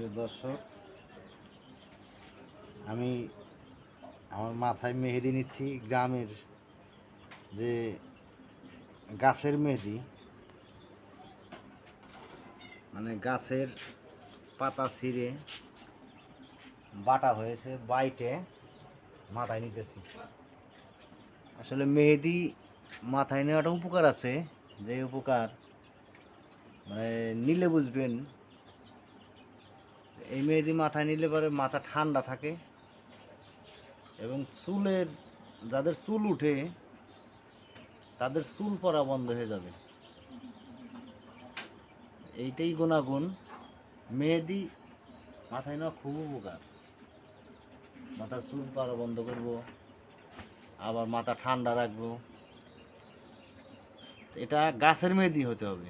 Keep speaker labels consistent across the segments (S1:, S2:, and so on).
S1: প্রিয় দর্শক, আমি আমার মাথায় মেহেদি নিচ্ছি, গ্রামের যে গাছের মেহেদি। মানে গাছের পাতা ছিঁড়ে বাটা হয়েছে, বাইটে মাথায় নিতেছি। আসলে মেহেদি মাথায় নেওয়াটা উপকার আছে, যে উপকার মানে নিলে বুঝবেন এই মেহেদি মাথায় নিলে পরে মাথা ঠান্ডা থাকে এবং চুলের, যাদের চুল উঠে, তাদের চুল পরা বন্ধ হয়ে যাবে। এইটাই গুণাগুণ। মেহেদি মাথায় নেওয়া খুব উপকার। মাথার চুল পড়া বন্ধ করব, আবার মাথা ঠান্ডা রাখব। এটা গাছের মেহেদি হতে হবে।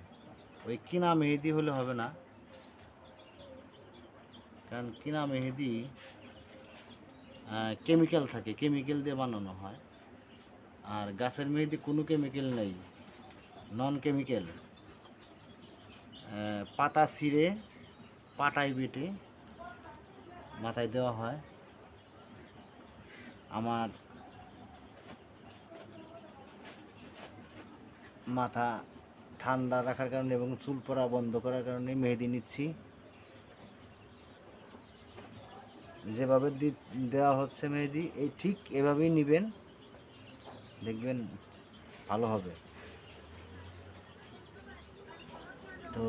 S1: ওই কিনা মেহেদি হলে হবে না। কারণ কিনা মেহেদি কেমিক্যাল থাকে কেমিক্যাল দিয়ে বানানো হয়। আর গাছের মেহেদি কোনো কেমিক্যাল নেই নন কেমিক্যাল পাতা ছিঁড়ে পাটায় বেটে মাথায় দেওয়া হয়। আমার মাথা ঠান্ডা রাখার কারণে এবং চুল পড়া বন্ধ করার কারণে মেহেদি নিচ্ছি। যেভাবে দেওয়া হচ্ছে মেহেদি এই ঠিক এভাবেই নেবেন। দেখবেন ভালো হবে। তো